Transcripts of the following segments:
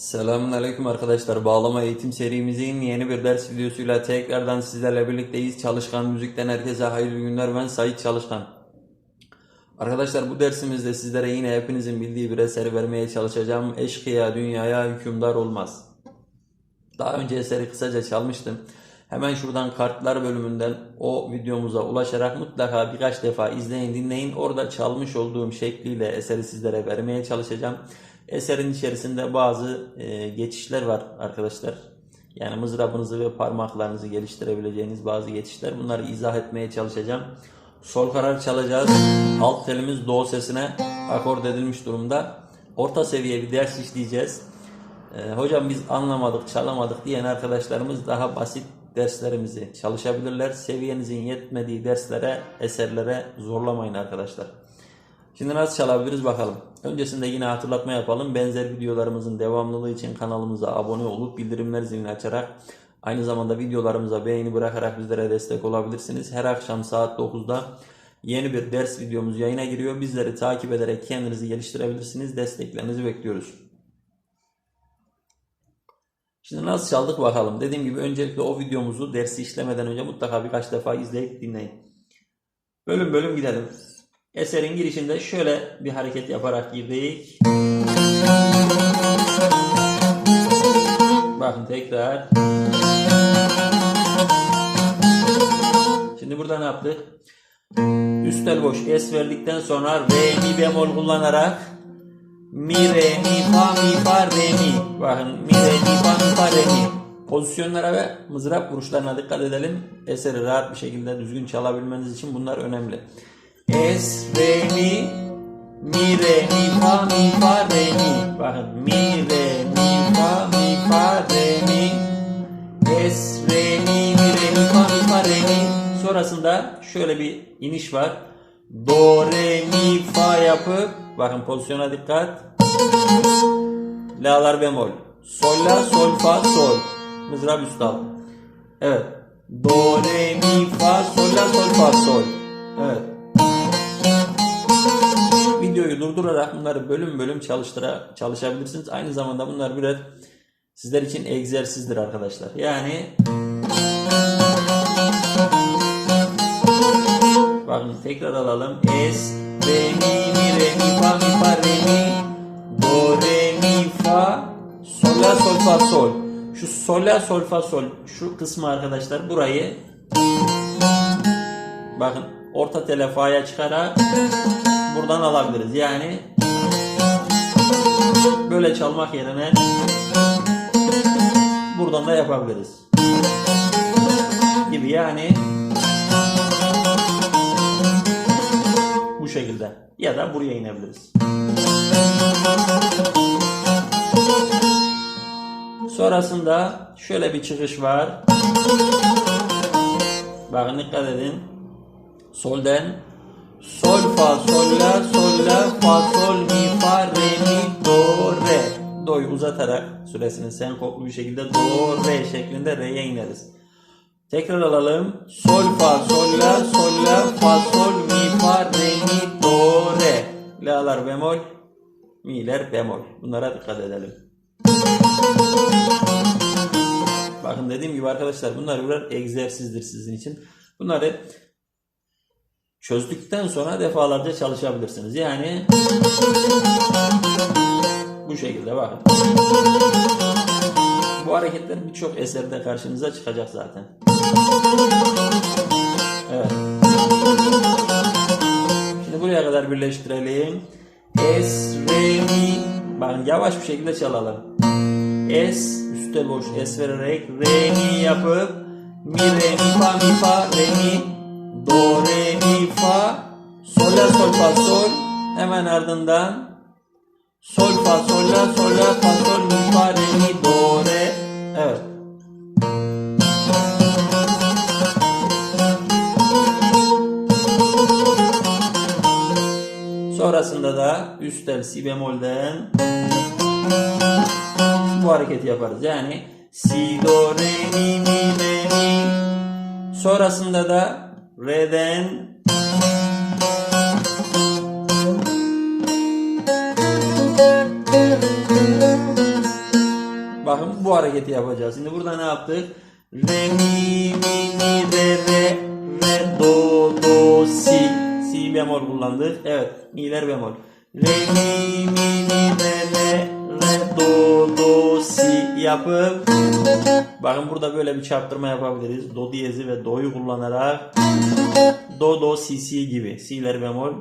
Selamünaleyküm arkadaşlar. Bağlama eğitim serimizin yeni bir ders videosuyla tekrardan sizlerle birlikteyiz. Çalışkan Müzik'ten herkese hayırlı günler. Ben Sait Çalışkan. Arkadaşlar bu dersimizde sizlere yine hepinizin bildiği bir eser vermeye çalışacağım. Eşkıya dünyaya hükümdar olmaz. Daha önce eseri kısaca çalmıştım. Hemen şuradan kartlar bölümünden o videomuza ulaşarak mutlaka birkaç defa izleyin dinleyin. Orada çalmış olduğum şekliyle eseri sizlere vermeye çalışacağım. Eserin içerisinde bazı e, geçişler var arkadaşlar. Yani mızrabınızı ve parmaklarınızı geliştirebileceğiniz bazı geçişler. Bunları izah etmeye çalışacağım. Sol karar çalacağız. Alt telimiz do sesine akord edilmiş durumda. Orta seviye bir ders işleyeceğiz. Ee, hocam biz anlamadık, çalamadık diyen arkadaşlarımız daha basit derslerimizi çalışabilirler. Seviyenizin yetmediği derslere, eserlere zorlamayın arkadaşlar. Şimdi nasıl çalabiliriz bakalım. Öncesinde yine hatırlatma yapalım. Benzer videolarımızın devamlılığı için kanalımıza abone olup bildirimler zilini açarak aynı zamanda videolarımıza beğeni bırakarak bizlere destek olabilirsiniz. Her akşam saat 9'da yeni bir ders videomuz yayına giriyor. Bizleri takip ederek kendinizi geliştirebilirsiniz. Desteklerinizi bekliyoruz. Şimdi nasıl çaldık bakalım. Dediğim gibi öncelikle o videomuzu dersi işlemeden önce mutlaka birkaç defa izleyip dinleyin. Bölüm bölüm gidelim. Eserin girişinde şöyle bir hareket yaparak girdik. Bakın tekrar. Şimdi burada ne yaptık? Üst tel boş es verdikten sonra re mi bemol kullanarak mi re mi fa mi fa re mi. Bakın mi re mi fa mi fa re mi. Pozisyonlara ve mızrap vuruşlarına dikkat edelim. Eseri rahat bir şekilde düzgün çalabilmeniz için bunlar önemli. Es, re, mi, mi, re, mi, fa, mi, fa, re, mi. Bakın mi, re, mi, fa, mi, fa, re, mi. Es, re, mi, mi, re, mi, fa, mi, fa, re, mi. Sonrasında şöyle bir iniş var. Do, re, mi, fa yapıp bakın pozisyona dikkat. La'lar bemol. Sol, la, sol, fa, sol. Mızrap üst al. Evet. Do, re, mi, fa, sol, la, sol, fa, sol. Evet. Videoyu durdurarak bunları bölüm bölüm çalıştıra çalışabilirsiniz. Aynı zamanda bunlar birer sizler için egzersizdir arkadaşlar. Yani bakın tekrar alalım. Es, re, mi, mi, re, mi, fa, mi, fa, re, mi, do, re, mi, fa, sol, la, sol, fa, sol. Şu sol, la, sol, fa, sol. Şu kısmı arkadaşlar burayı bakın orta tele fa'ya çıkarak buradan alabiliriz. Yani böyle çalmak yerine buradan da yapabiliriz. Gibi yani bu şekilde ya da buraya inebiliriz. Sonrasında şöyle bir çıkış var. Bakın dikkat edin. Solden Sol fa sol la sol la fa sol mi fa re mi do re. Do'yu uzatarak süresini senkoplu bir şekilde do re şeklinde re'ye ineriz. Tekrar alalım. Sol fa sol la sol la fa sol mi fa re mi do re. La'lar bemol, mi'ler bemol. Bunlara dikkat edelim. Bakın dediğim gibi arkadaşlar bunlar birer egzersizdir sizin için. Bunları çözdükten sonra defalarca çalışabilirsiniz. Yani bu şekilde bakın. Bu hareketler birçok eserde karşınıza çıkacak zaten. Evet. Şimdi buraya kadar birleştirelim. Es, re, mi. Bakın yavaş bir şekilde çalalım. Es, üstte boş es vererek re, mi yapıp mi, re, mi, fa, mi, fa, re, mi Do, re, mi, fa, sol, la, sol, fa, sol. Hemen ardından sol, fa, sol, la, sol, la, fa, sol, mi, fa, re, mi, do, re. Evet. Sonrasında da üst tel si bemolden bu hareketi yaparız. Yani si, do, re, mi, mi, re, mi. Sonrasında da Re'den Bakın bu hareketi yapacağız. Şimdi burada ne yaptık? Re, mi, mi, mi, re, re, re, do, do, si. Si bemol kullandık. Evet. Mi'ler bemol. Re, mi, mi, mi, re, re, re, do, do, si yapıp bakın burada böyle bir çarptırma yapabiliriz. Do diyezi ve do'yu kullanarak do, do, si, si gibi. Si'ler bemol,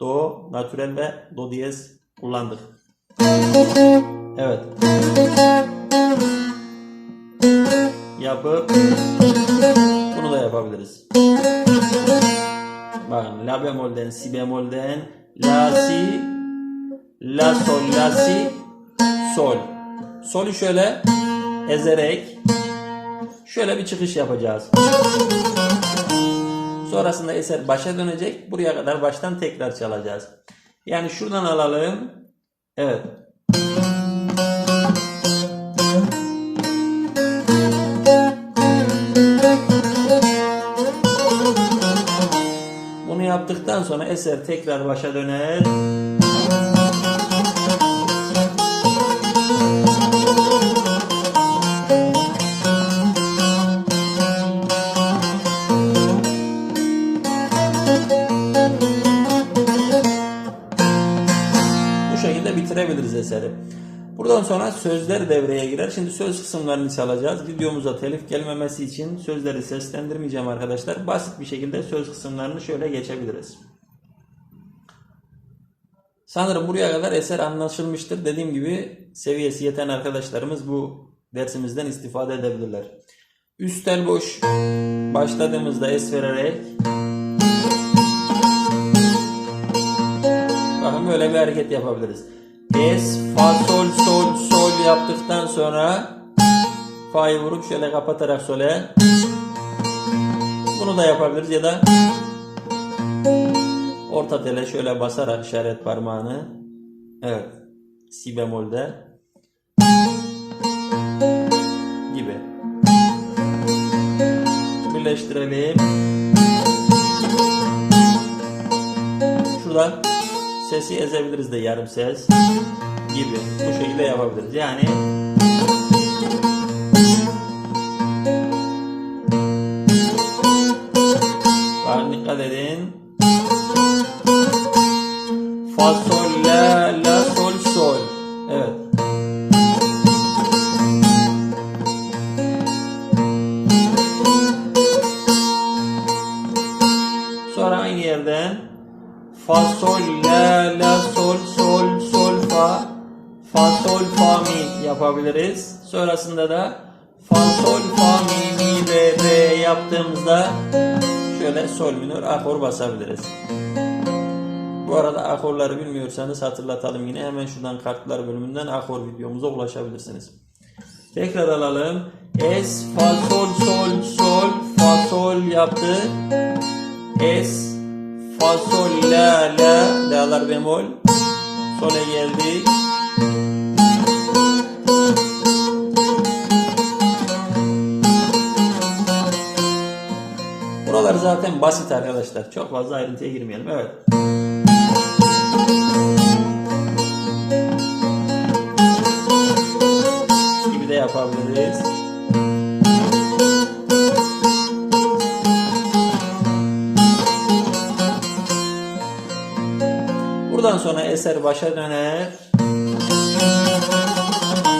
do, natürel ve do diyez kullandık. Evet. Yapıp bunu da yapabiliriz. Bakın la bemolden si bemolden la si la sol la si sol. Solü şöyle ezerek şöyle bir çıkış yapacağız. Sonrasında eser başa dönecek. Buraya kadar baştan tekrar çalacağız. Yani şuradan alalım. Evet. Bunu yaptıktan sonra eser tekrar başa döner. Buradan sonra sözler devreye girer. Şimdi söz kısımlarını çalacağız. Videomuza telif gelmemesi için sözleri seslendirmeyeceğim arkadaşlar. Basit bir şekilde söz kısımlarını şöyle geçebiliriz. Sanırım buraya kadar eser anlaşılmıştır. Dediğim gibi seviyesi yeten arkadaşlarımız bu dersimizden istifade edebilirler. Üst el boş başladığımızda es vererek Bakın böyle bir hareket yapabiliriz. Es, fa, sol, sol, sol yaptıktan sonra fa'yı vurup şöyle kapatarak sole. Bunu da yapabiliriz ya da orta tele şöyle basarak işaret parmağını evet si bemolde gibi. Birleştirelim. Şuradan sesi ezebiliriz de yarım ses gibi. Bu şekilde yapabiliriz. Yani Bakın dikkat edin. Fa sol la la sol sol. Evet. Sonra aynı yerden Fa sol la la sol sol sol fa Fa sol fa mi yapabiliriz. Sonrasında da fa sol fa mi mi re re yaptığımızda şöyle sol minör akor basabiliriz. Bu arada akorları bilmiyorsanız hatırlatalım yine hemen şuradan kartlar bölümünden akor videomuza ulaşabilirsiniz. Tekrar alalım. Es fa sol sol sol fa sol yaptı. Es fa sol la la la'lar bemol. Sole geldik. Buralar zaten basit arkadaşlar. Çok fazla ayrıntıya girmeyelim. Evet. gibi de yapabiliriz. Eser başa döner.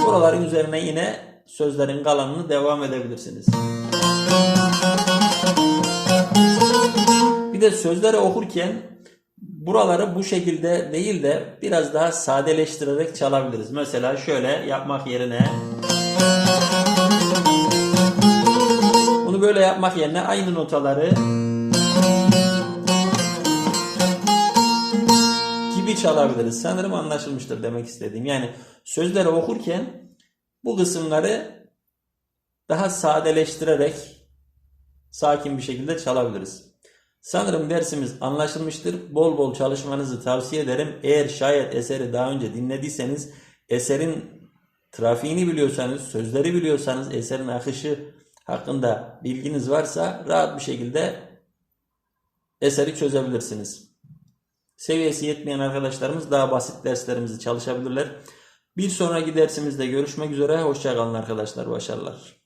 Buraların üzerine yine sözlerin kalanını devam edebilirsiniz. Bir de sözleri okurken buraları bu şekilde değil de biraz daha sadeleştirerek çalabiliriz. Mesela şöyle yapmak yerine bunu böyle yapmak yerine aynı notaları gibi çalabiliriz. Sanırım anlaşılmıştır demek istediğim. Yani sözleri okurken bu kısımları daha sadeleştirerek sakin bir şekilde çalabiliriz. Sanırım dersimiz anlaşılmıştır. Bol bol çalışmanızı tavsiye ederim. Eğer şayet eseri daha önce dinlediyseniz eserin trafiğini biliyorsanız, sözleri biliyorsanız, eserin akışı hakkında bilginiz varsa rahat bir şekilde eseri çözebilirsiniz. Seviyesi yetmeyen arkadaşlarımız daha basit derslerimizi çalışabilirler. Bir sonraki dersimizde görüşmek üzere. Hoşçakalın arkadaşlar. Başarılar.